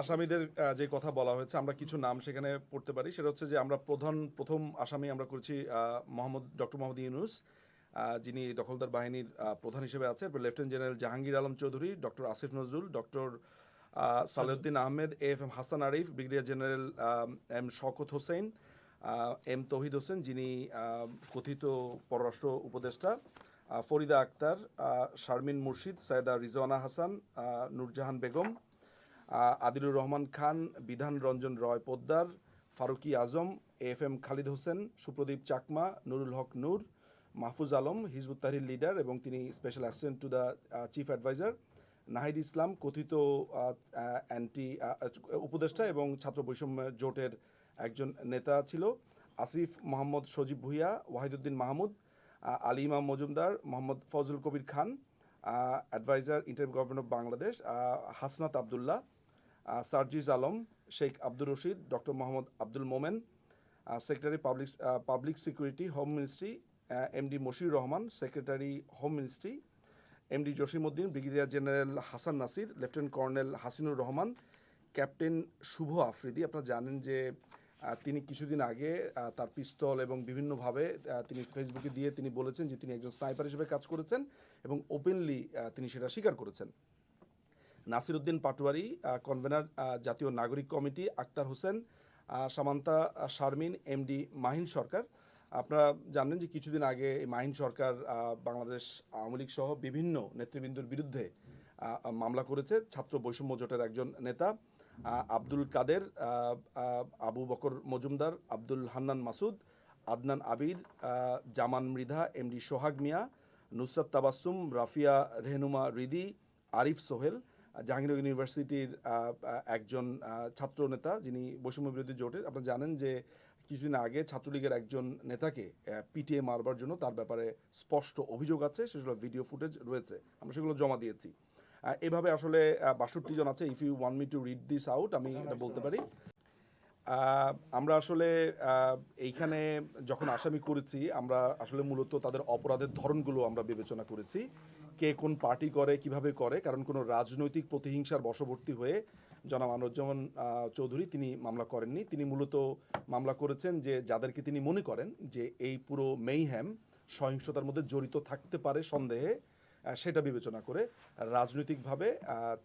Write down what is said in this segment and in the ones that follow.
আসামিদের যে কথা বলা হয়েছে, আমরা কিছু নাম সেখানে পড়তে পারি। সেটা হচ্ছে যে আমরা প্রধান, প্রথম আসামি আমরা করেছি মোহাম্মদ, ডক্টর মোহাম্মদ ইউনুস যিনি দখলদার বাহিনীর প্রধান হিসেবে আছে। Lieutenant general Jahangir Alam Chowdhury, doctor Asif Nazrul, doctor Salehuddin Ahmed F M Hasan Arif, brigadier general M Shawkat Hossain M Touhid Hossain যিনি কথিত পররাষ্ট্র উপদেষ্টা ফরিদা আক্তার শারমিন মুর্শিদ, Syeda Rizwana Hasan Nurjahan Begum Adilur Rahman Khan, Bidhan Ranjan Roy Poddar, Faruki Azam F M Khalid Hossain, Supradip Chakma, Nurul Haque Nur, Mahfuz Alam, Hizbut Tahrir leader এবং তিনি special assistant to the chief adviser, Nahid Islam, কথিত anti উপদেষ্টা এবং ছাত্র বৈষম্য জোটের একজন নেতা ছিল, আসিফ মোহাম্মদ সজীব Bhuiyan, Wahiduddin Mahmud Ali Imam Majumdar, Mohammad Fazal Kabir Khan adviser inter government of Bangladesh Hasnat Abdullah Sarjis Alam, Sheikh Abdur Rashid, doctor Mohammad Abdul Momen secretary public public security, home ministry MD Mashiur Rahman, secretary home ministry MD Jashimuddin, brigadier general Hasan Nasir, lieutenant colonel Hasinur Rahman, captain Shuvo Afridi. আপনারা জানেন যে তিনি কিছুদিন আগে তার পিস্তল এবং বিভিন্নভাবে তিনি ফেসবুকে দিয়ে তিনি বলেছেন যে তিনি একজন স্নাইপার হিসেবে কাজ করেছেন এবং ওপেনলি তিনি সেটা স্বীকার করেছেন। Nasiruddin Patwari convener Jatiya Nagarik committee, Akhtar Hossain Samantha Sharmin, MD Mahin Sarkar. আপনারা জানেন যে কিছুদিন আগে এই মাহিন সরকার বাংলাদেশ আওয়ামী লীগ সহ বিভিন্ন নেতৃবৃন্দর বিরুদ্ধে মামলা করেছে। ছাত্র বৈষম্য জোটের একজন নেতা আব্দুল কাদের আবু বকর মজুমদার, আব্দুল হান্নান মাসুদ, আদনান আবির জামান মৃধা, এমডি সোহাগ মিয়া, নুসরাত তাবাসুম রাফিয়া রেহনুমা রিদি, আরিফ সোহেল জাহাঙ্গীরনগর ইউনিভার্সিটির একজন ছাত্র নেতা যিনি বৈষম্য বিরোধী জোটের আপনারা জানেন যে কিছুদিন আগে ছাত্রলীগের একজন নেতাকে পিটিএ মারবার জন্য তার ব্যাপারে স্পষ্ট অভিযোগ আছে সেগুলো ভিডিও ফুটেজ রয়েছে। আমরা সেগুলো জমা দিয়েছি। এভাবে আসলে বাষট্টি জন আছে। If you want me to read this out আমি এটা বলতে পারি। আমরা আসলে এইখানে যখন আসামি করেছি, আমরা আসলে মূলত তাদের অপরাধের ধরনগুলো আমরা বিবেচনা করেছি। কে কোন পার্টি করে, কীভাবে করে, কারণ কোনো রাজনৈতিক প্রতিহিংসার বশবর্তী হয়ে জনাব আনোয়ারুজ্জামান চৌধুরী তিনি মামলা করেননি। তিনি মূলত মামলা করেছেন যে, যাদেরকে তিনি মনে করেন যে, এই পুরো মেইহ্যাম সহিংসতার মধ্যে জড়িত থাকতে পারে সন্দেহে। সেটা বিবেচনা করে রাজনৈতিকভাবে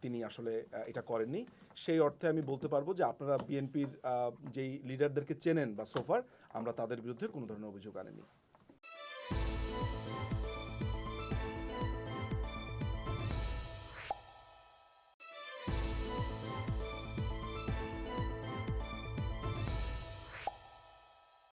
তিনি আসলে এটা করেননি। সেই অর্থে আমি বলতে পারব যে আপনারা বিএনপির যেই লিডারদেরকে চেনেন বা সোফার আমরা তাদের বিরুদ্ধে কোনো ধরনের অভিযোগ আনেনি।